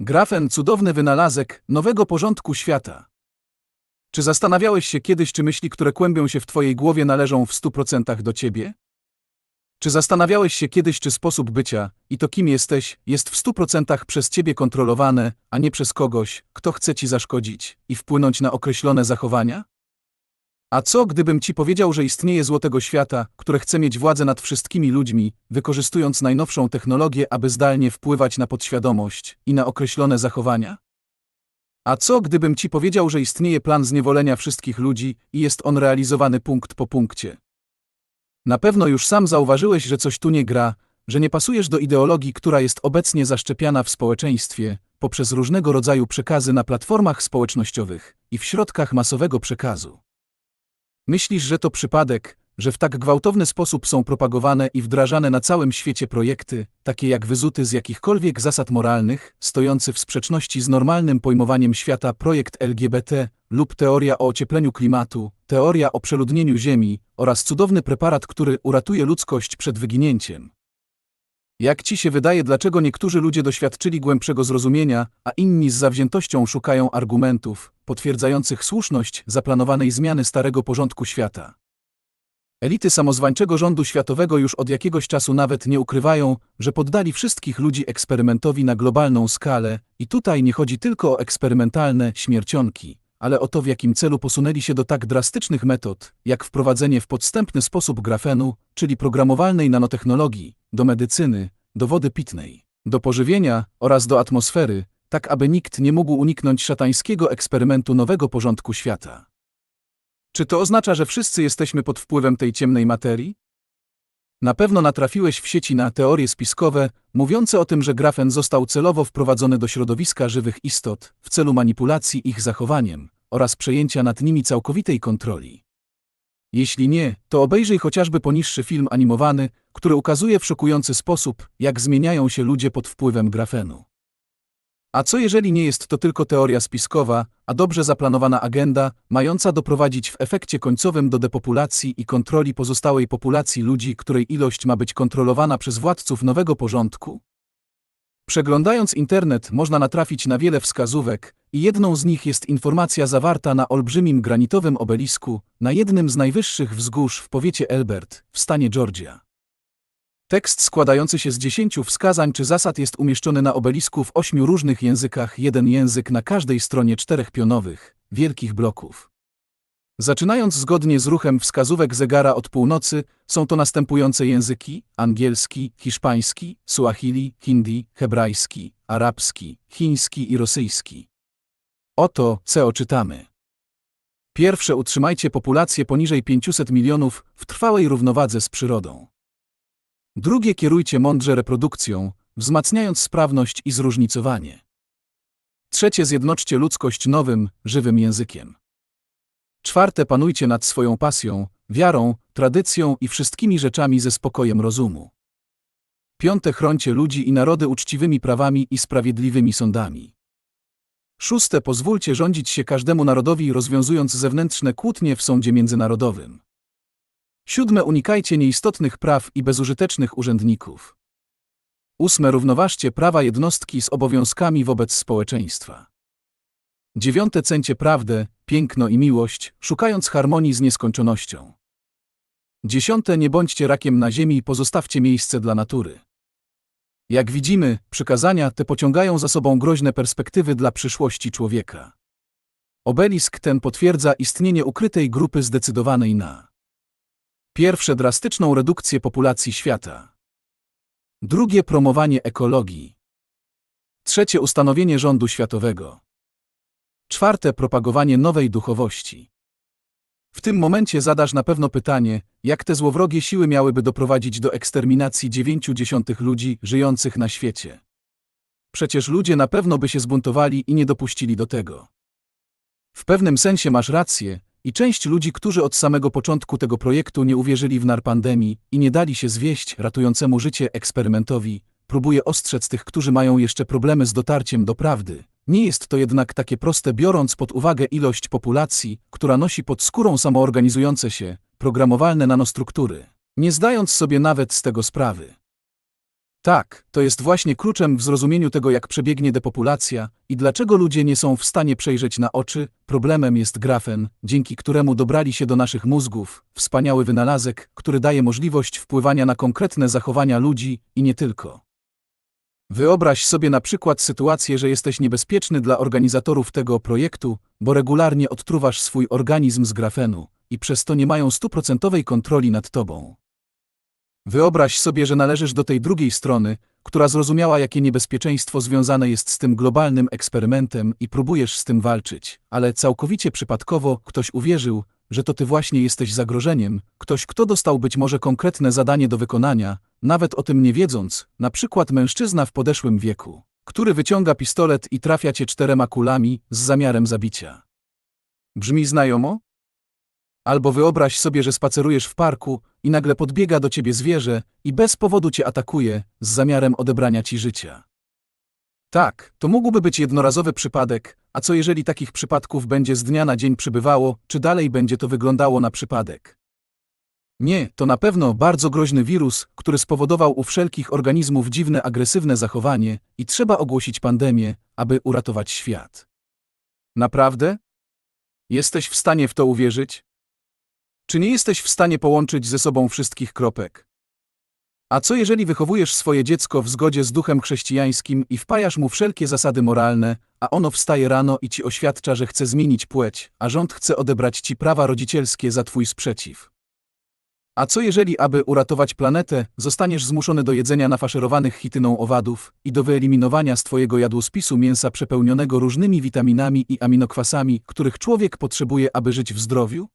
Grafen cudowny wynalazek nowego porządku świata. Czy zastanawiałeś się kiedyś, czy myśli, które kłębią się w twojej głowie należą w 100% do ciebie? Czy zastanawiałeś się kiedyś, czy sposób bycia i to kim jesteś jest w 100% przez ciebie kontrolowane, a nie przez kogoś, kto chce ci zaszkodzić i wpłynąć na określone zachowania? A co, gdybym ci powiedział, że istnieje złotego świata, które chce mieć władzę nad wszystkimi ludźmi, wykorzystując najnowszą technologię, aby zdalnie wpływać na podświadomość i na określone zachowania? A co, gdybym ci powiedział, że istnieje plan zniewolenia wszystkich ludzi i jest on realizowany punkt po punkcie? Na pewno już sam zauważyłeś, że coś tu nie gra, że nie pasujesz do ideologii, która jest obecnie zaszczepiana w społeczeństwie poprzez różnego rodzaju przekazy na platformach społecznościowych i w środkach masowego przekazu. Myślisz, że to przypadek, że w tak gwałtowny sposób są propagowane i wdrażane na całym świecie projekty, takie jak wyzuty z jakichkolwiek zasad moralnych, stojący w sprzeczności z normalnym pojmowaniem świata projekt LGBT lub teoria o ociepleniu klimatu, teoria o przeludnieniu Ziemi oraz cudowny preparat, który uratuje ludzkość przed wyginięciem. Jak ci się wydaje, dlaczego niektórzy ludzie doświadczyli głębszego zrozumienia, a inni z zawziętością szukają argumentów potwierdzających słuszność zaplanowanej zmiany starego porządku świata? Elity samozwańczego rządu światowego już od jakiegoś czasu nawet nie ukrywają, że poddali wszystkich ludzi eksperymentowi na globalną skalę i tutaj nie chodzi tylko o eksperymentalne śmiercionki, ale o to w jakim celu posunęli się do tak drastycznych metod, jak wprowadzenie w podstępny sposób grafenu, czyli programowalnej nanotechnologii, do medycyny, do wody pitnej, do pożywienia oraz do atmosfery, tak aby nikt nie mógł uniknąć szatańskiego eksperymentu nowego porządku świata. Czy to oznacza, że wszyscy jesteśmy pod wpływem tej ciemnej materii? Na pewno natrafiłeś w sieci na teorie spiskowe, mówiące o tym, że grafen został celowo wprowadzony do środowiska żywych istot w celu manipulacji ich zachowaniem oraz przejęcia nad nimi całkowitej kontroli. Jeśli nie, to obejrzyj chociażby poniższy film animowany, który ukazuje w szokujący sposób, jak zmieniają się ludzie pod wpływem grafenu. A co jeżeli nie jest to tylko teoria spiskowa, a dobrze zaplanowana agenda, mająca doprowadzić w efekcie końcowym do depopulacji i kontroli pozostałej populacji ludzi, której ilość ma być kontrolowana przez władców nowego porządku? Przeglądając internet można natrafić na wiele wskazówek jedną z nich jest informacja zawarta na olbrzymim granitowym obelisku na jednym z najwyższych wzgórz w powiecie Elbert w stanie Georgia. Tekst składający się z dziesięciu wskazań czy zasad jest umieszczony na obelisku w ośmiu różnych językach, jeden język na każdej stronie czterech pionowych, wielkich bloków. Zaczynając zgodnie z ruchem wskazówek zegara od północy, są to następujące języki: angielski, hiszpański, suahili, hindi, hebrajski, arabski, chiński i rosyjski. Oto, co czytamy. Pierwsze utrzymajcie populację poniżej 500 milionów w trwałej równowadze z przyrodą. Drugie kierujcie mądrze reprodukcją, wzmacniając sprawność i zróżnicowanie. Trzecie zjednoczcie ludzkość nowym, żywym językiem. Czwarte panujcie nad swoją pasją, wiarą, tradycją i wszystkimi rzeczami ze spokojem rozumu. Piąte chroncie ludzi i narody uczciwymi prawami i sprawiedliwymi sądami. Szóste pozwólcie rządzić się każdemu narodowi rozwiązując zewnętrzne kłótnie w sądzie międzynarodowym. Siódme unikajcie nieistotnych praw i bezużytecznych urzędników. Ósme równoważcie prawa jednostki z obowiązkami wobec społeczeństwa. Dziewiąte cencie prawdę, piękno i miłość, szukając harmonii z nieskończonością. Dziesiąte nie bądźcie rakiem na ziemi i pozostawcie miejsce dla natury. Jak widzimy, przykazania te pociągają za sobą groźne perspektywy dla przyszłości człowieka. Obelisk ten potwierdza istnienie ukrytej grupy zdecydowanej na pierwsze drastyczną redukcję populacji świata, drugie promowanie ekologii, trzecie ustanowienie rządu światowego, czwarte propagowanie nowej duchowości. W tym momencie zadasz na pewno pytanie, jak te złowrogie siły miałyby doprowadzić do eksterminacji dziewięciu dziesiątych ludzi żyjących na świecie. Przecież ludzie na pewno by się zbuntowali i nie dopuścili do tego. W pewnym sensie masz rację, i część ludzi, którzy od samego początku tego projektu nie uwierzyli w nar pandemii i nie dali się zwieść ratującemu życie eksperymentowi, próbuje ostrzec tych, którzy mają jeszcze problemy z dotarciem do prawdy. Nie jest to jednak takie proste, biorąc pod uwagę ilość populacji, która nosi pod skórą samoorganizujące się, programowalne nanostruktury, nie zdając sobie nawet z tego sprawy. Tak, to jest właśnie kluczem w zrozumieniu tego, jak przebiegnie depopulacja i dlaczego ludzie nie są w stanie przejrzeć na oczy. Problemem jest grafen, dzięki któremu dobrali się do naszych mózgów, wspaniały wynalazek, który daje możliwość wpływania na konkretne zachowania ludzi i nie tylko. Wyobraź sobie na przykład sytuację, że jesteś niebezpieczny dla organizatorów tego projektu, bo regularnie odtruwasz swój organizm z grafenu i przez to nie mają stuprocentowej kontroli nad tobą. Wyobraź sobie, że należysz do tej drugiej strony, która zrozumiała, jakie niebezpieczeństwo związane jest z tym globalnym eksperymentem i próbujesz z tym walczyć, ale całkowicie przypadkowo ktoś uwierzył, że to ty właśnie jesteś zagrożeniem, ktoś, kto dostał być może konkretne zadanie do wykonania, nawet o tym nie wiedząc, na przykład mężczyzna w podeszłym wieku, który wyciąga pistolet i trafia cię czterema kulami z zamiarem zabicia. Brzmi znajomo? Albo wyobraź sobie, że spacerujesz w parku i nagle podbiega do ciebie zwierzę i bez powodu cię atakuje z zamiarem odebrania ci życia. Tak, to mógłby być jednorazowy przypadek, a co jeżeli takich przypadków będzie z dnia na dzień przybywało, czy dalej będzie to wyglądało na przypadek? Nie, to na pewno bardzo groźny wirus, który spowodował u wszelkich organizmów dziwne agresywne zachowanie i trzeba ogłosić pandemię, aby uratować świat. Naprawdę? Jesteś w stanie w to uwierzyć? Czy nie jesteś w stanie połączyć ze sobą wszystkich kropek? A co jeżeli wychowujesz swoje dziecko w zgodzie z duchem chrześcijańskim i wpajasz mu wszelkie zasady moralne, a ono wstaje rano i ci oświadcza, że chce zmienić płeć, a rząd chce odebrać ci prawa rodzicielskie za twój sprzeciw? A co jeżeli, aby uratować planetę, zostaniesz zmuszony do jedzenia nafaszerowanych chityną owadów i do wyeliminowania z twojego jadłospisu mięsa przepełnionego różnymi witaminami i aminokwasami, których człowiek potrzebuje, aby żyć w zdrowiu?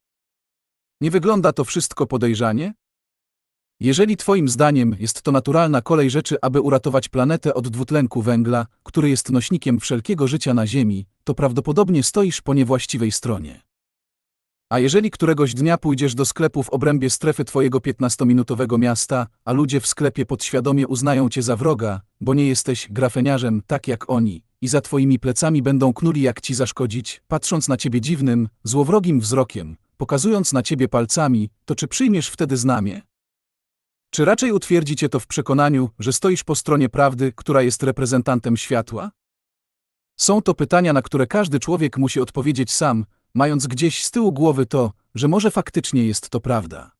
Nie wygląda to wszystko podejrzanie? Jeżeli Twoim zdaniem jest to naturalna kolej rzeczy, aby uratować planetę od dwutlenku węgla, który jest nośnikiem wszelkiego życia na Ziemi, to prawdopodobnie stoisz po niewłaściwej stronie. A jeżeli któregoś dnia pójdziesz do sklepu w obrębie strefy Twojego 15-minutowego miasta, a ludzie w sklepie podświadomie uznają Cię za wroga, bo nie jesteś grafeniarzem tak jak oni, i za Twoimi plecami będą knuli jak Ci zaszkodzić, patrząc na Ciebie dziwnym, złowrogim wzrokiem, pokazując na Ciebie palcami, to czy przyjmiesz wtedy znamię? Czy raczej utwierdzi cię to w przekonaniu, że stoisz po stronie prawdy, która jest reprezentantem światła? Są to pytania, na które każdy człowiek musi odpowiedzieć sam, mając gdzieś z tyłu głowy to, że może faktycznie jest to prawda.